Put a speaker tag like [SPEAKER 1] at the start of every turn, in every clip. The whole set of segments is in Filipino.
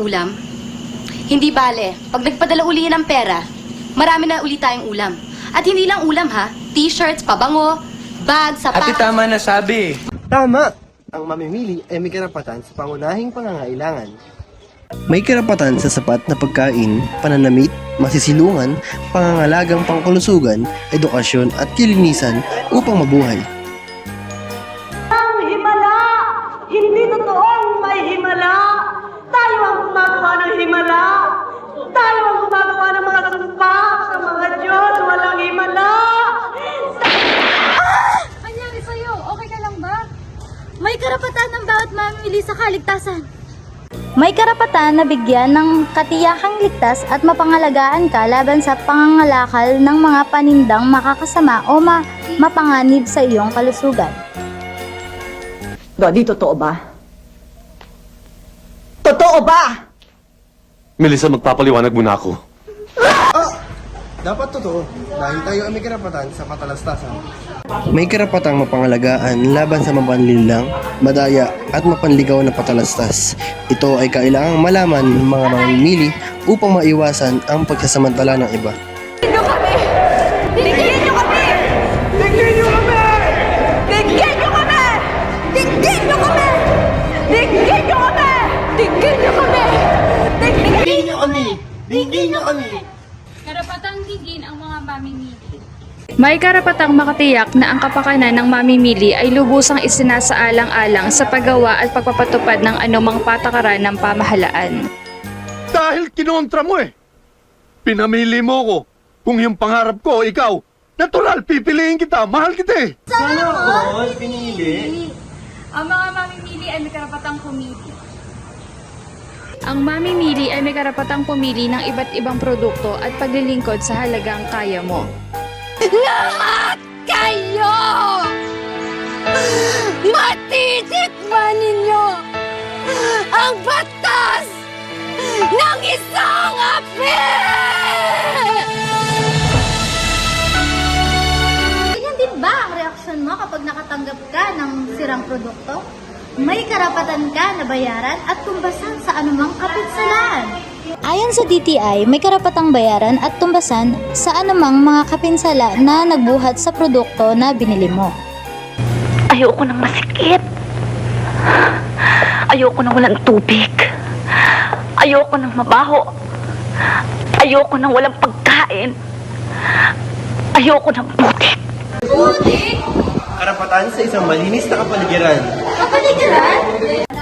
[SPEAKER 1] ulam? Hindi bale. Pag nagpadala uli ng pera, marami na uli tayong ulam. At hindi lang ulam ha, t-shirts, pabango, bag,
[SPEAKER 2] Ate,
[SPEAKER 1] sapatos.
[SPEAKER 2] tama na sabi.
[SPEAKER 3] Tama! Ang mamimili ay may karapatan sa pangunahing pangangailangan.
[SPEAKER 4] May karapatan sa sapat na pagkain, pananamit, masisilungan, pangangalagang pangkulusugan, edukasyon at kilinisan upang mabuhay.
[SPEAKER 5] Ng bawat mamimili sa kaligtasan.
[SPEAKER 6] May karapatan na bigyan ng katiyakang ligtas at mapangalagaan ka laban sa pangangalakal ng mga panindang makakasama o ma- mapanganib sa iyong kalusugan.
[SPEAKER 7] Dodi, totoo ba? Totoo ba?
[SPEAKER 8] Melissa, magpapaliwanag muna ako.
[SPEAKER 3] Dapat totoo, dahil tayo ay may karapatan sa katalastasan.
[SPEAKER 4] May karapatang mapangalagaan laban sa mapanlinlang, madaya at mapanligaw na patalastas. Ito ay kailangang malaman ng mga mamimili upang maiwasan ang pagsasamantala ng iba.
[SPEAKER 5] Tignan kami! Tignan niyo kami! Tignan niyo kami! Tignan niyo kami! Tignan niyo kami! Tignan niyo kami! Tignan niyo kami! Tignan
[SPEAKER 3] niyo kami! Tingin niyo kami!
[SPEAKER 5] Karapatang tigin ang mga mamimili.
[SPEAKER 9] May karapatang makatiyak na ang kapakanan ng mamimili ay lubusang isinasaalang-alang sa paggawa at pagpapatupad ng anumang patakaran ng pamahalaan.
[SPEAKER 8] Dahil kinontra mo eh. Pinamili mo ko. Kung yung pangarap ko, ikaw, natural, pipiliin kita, mahal kita eh.
[SPEAKER 5] Ang mga mamimili ay may karapatang pumili.
[SPEAKER 9] Ang mamimili ay may karapatang pumili ng iba't ibang produkto at paglilingkod sa halagang kaya mo.
[SPEAKER 5] Lahat kayo! Matitikman ninyo ang batas ng isang api!
[SPEAKER 6] Ganyan din ba ang reaksyon mo kapag nakatanggap ka ng sirang produkto? May karapatan ka na bayaran at tumbasan sa anumang kapinsalaan. Ayon sa DTI, may karapatang bayaran at tumbasan sa anumang mga kapinsala na nagbuhat sa produkto na binili mo.
[SPEAKER 7] Ayoko nang masikip. Ayoko nang walang tubig. Ayoko nang mabaho. Ayoko nang walang pagkain. Ayoko nang putik.
[SPEAKER 3] Karapatan sa isang malinis na kapaligiran.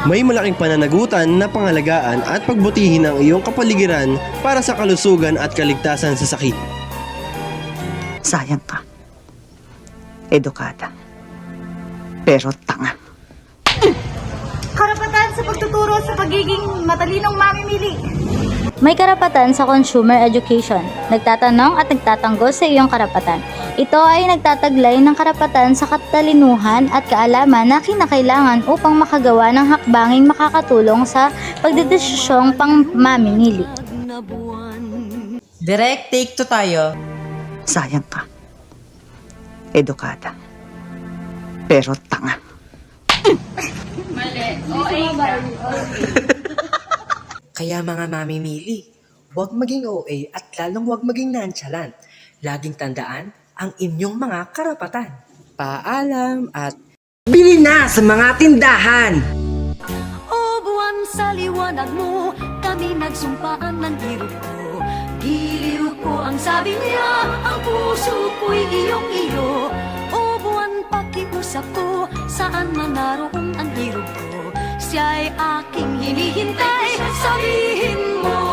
[SPEAKER 4] May malaking pananagutan na pangalagaan at pagbutihin ang iyong kapaligiran para sa kalusugan at kaligtasan sa sakit.
[SPEAKER 10] Sayang ka. Edukada. Pero tanga.
[SPEAKER 6] Karapatan sa pagtuturo sa pagiging matalinong mamimili. May karapatan sa consumer education. Nagtatanong at nagtatanggol sa iyong karapatan. Ito ay nagtataglay ng karapatan sa katalinuhan at kaalaman na kinakailangan upang makagawa ng hakbanging makakatulong sa pagdedesisyong pang mamimili.
[SPEAKER 10] Direct take to tayo. Sayang ka. Edukada. Pero tanga.
[SPEAKER 11] Kaya mga mamimili, huwag maging OA at lalong huwag maging nonchalant. Laging tandaan ang inyong mga karapatan. Paalam at bili na sa mga tindahan!
[SPEAKER 7] O buwan sa liwanag mo, kami nagsumpaan ng hirap ko. Giliw ko ang sabi niya, ang puso ko'y iyong iyo. O buwan pakiusap ko, saan man naroon ang hirap ko. Siya'y aking hinihintay, sabihin mo